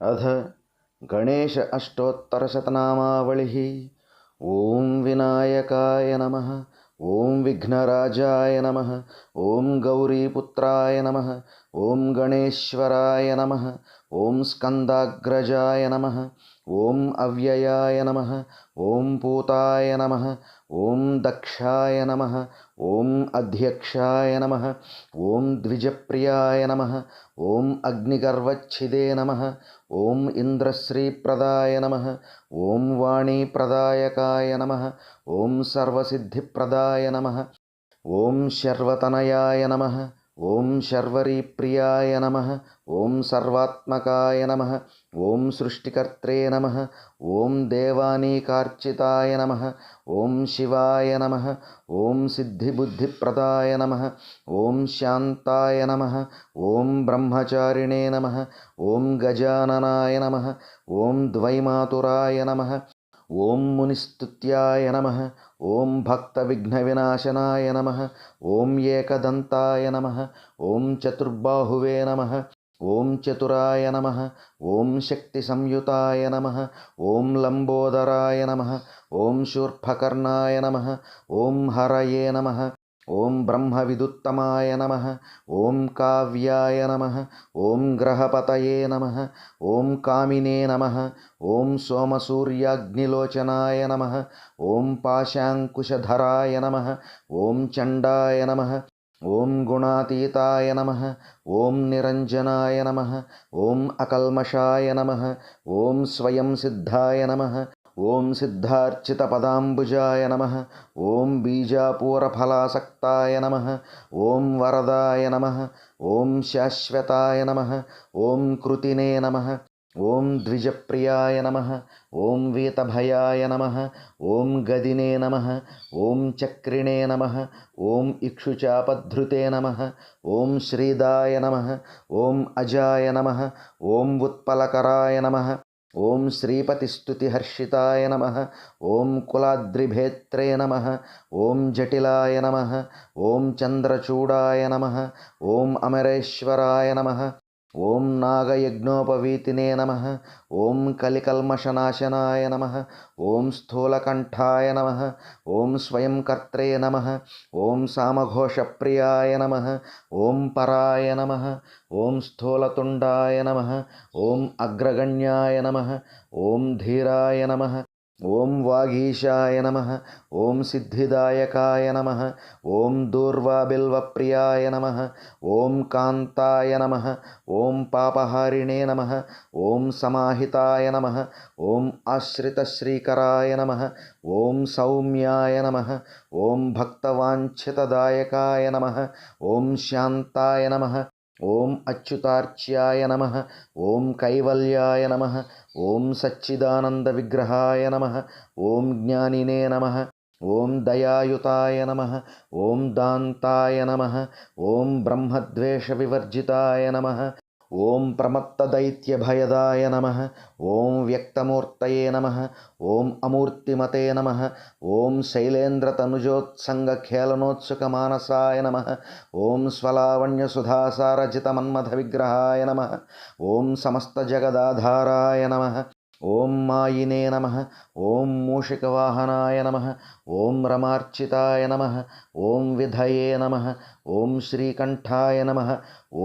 अथ गणेश अष्टोत्तरशतनामावलिः। ॐ विनायकाय नमः। ॐ विघ्नराजाय नमः। ॐ गौरीपुत्राय नमः। ॐ गणेश्वराय नमः ॐ स्कन्दाग्रजाय नमः ॐ अव्ययाय नमः ॐ पूताय नमः ॐ दक्षाय नमः ॐ अध्यक्षाय नमः ॐ द्विजप्रियाय नमः ॐ अग्निगर्वच्छिदे नमः ॐ इन्द्रश्रीप्रदाय नमः ॐ वाणीप्रदायकाय नमः ॐ सर्वसिद्धिप्रदाय नमः ॐ शर्वतनयाय नमः ॐ शर्वरीप्रियाय नमः ॐ सर्वात्मकाय नमः ॐ सृष्टिकर्त्रे नमः ॐ देवानीकार्चिताय नमः ॐ शिवाय नमः ॐ सिद्धिबुद्धिप्रदाय नमः ॐ शान्ताय नमः ॐ ब्रह्मचारिणे नमः ॐ गजाननाय नमः ॐ द्वैमातुराय नमः ॐ मुनिस्तुत्याय नमः ॐ भक्तविघ्नविनाशनाय नमः ॐ एकदन्ताय नमः ॐ चतुर्बाहुवे नमः ॐ चतुराय नमः ॐ शक्तिसंयुताय नमः ॐ लम्बोदराय नमः ॐ शूर्पकर्णाय नमः ॐ हरये नमः ॐ ब्रह्मविदुत्तमाय नमः ॐ काव्याय नमः ॐ ग्रहपतये नमः ॐ कामिने नमः ॐ सोमसूर्याग्निलोचनाय नमः ॐ पाशाङ्कुशधराय नमः ॐ चण्डाय नमः ॐ गुणातीताय नमः ॐ निरञ्जनाय नमः ॐ अकल्मषाय नमः ॐ स्वयं सिद्धाय नमः ॐ सिद्धार्चितपदाम्बुजाय नमः ॐ बीजापूरफलासक्ताय नमः ॐ वरदाय नमः ॐ शाश्वताय नमः ॐ कृतिने नमः ॐ द्विजप्रियाय नमः ॐ वीतभयाय नमः ॐ गदिने नमः ॐ चक्रिणे नमः ॐ इक्षुचापधृते नमः ॐ श्रीदाय नमः ॐ अजाय नमः ॐ उत्पलकराय नमः ॐ श्रीपतिस्तुतिहर्षिताय नमः ॐ कुलाद्रिभेत्रे नमः ॐ जटिलाय नमः ॐ चन्द्रचूडाय नमः ॐ अमरेश्वराय नमः ॐ नागयज्ञोपवीतिने नमः ॐ कलिकल्मषनाशनाय नमः ॐ स्थूलकण्ठाय नमः ॐ स्वयंकर्त्रे नमः ॐ सामघोषप्रियाय नमः ॐ पराय नमः ॐ स्थूलतुण्डाय नमः ॐ अग्रगण्याय नमः ॐ धीराय नमः ॐ वागीशाय नमः ॐ सिद्धिदायकाय नमः ॐ दूर्वाबिल्वप्रियाय नमः ॐ कान्ताय नमः ॐ पापहारिणे नमः ॐ समाहिताय नमः ॐ आश्रितश्रीकराय नमः ॐ सौम्याय नमः ॐ भक्तवाञ्छितदायकाय नमः ॐ शान्ताय नमः ॐ अच्युतार्च्याय नमः ॐ कैवल्याय नमः ॐ सच्चिदानन्दविग्रहाय नमः ॐ ज्ञानिने नमः ॐ दयायुताय नमः ॐ दान्ताय नमः ॐ ब्रह्मद्वेषविवर्जिताय नमः ॐ प्रमत्तदैत्यभयदाय नमः ॐ व्यक्तमूर्तये नमः ॐ अमूर्तिमते नमः ॐ शैलेन्द्रतनुजोत्सङ्गखेलनोत्सुकमानसाय नमः ॐ स्वलावण्यसुधासारजितमन्मथविग्रहाय नमः ॐ समस्तजगदाधाराय नमः ॐ मायिने नमः ॐ मूषिकवाहनाय नमः ॐ रमार्चिताय नमः ॐ विधये नमः ॐ श्रीकण्ठाय नमः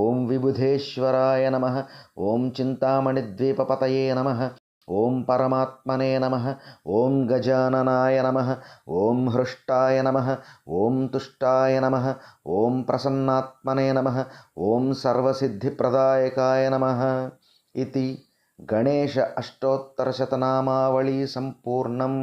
ॐ विबुधेश्वराय नमः ॐ चिन्तामणिद्वीपपतये नमः ॐ परमात्मने नमः ॐ गजाननाय नमः ॐ हृष्टाय नमः ॐ तुष्टाय नमः ॐ प्रसन्नात्मने नमः ॐ सर्वसिद्धिप्रदायकाय नमः इति गणेश अष्टोत्तरशतनामावळी सम्पूर्णम्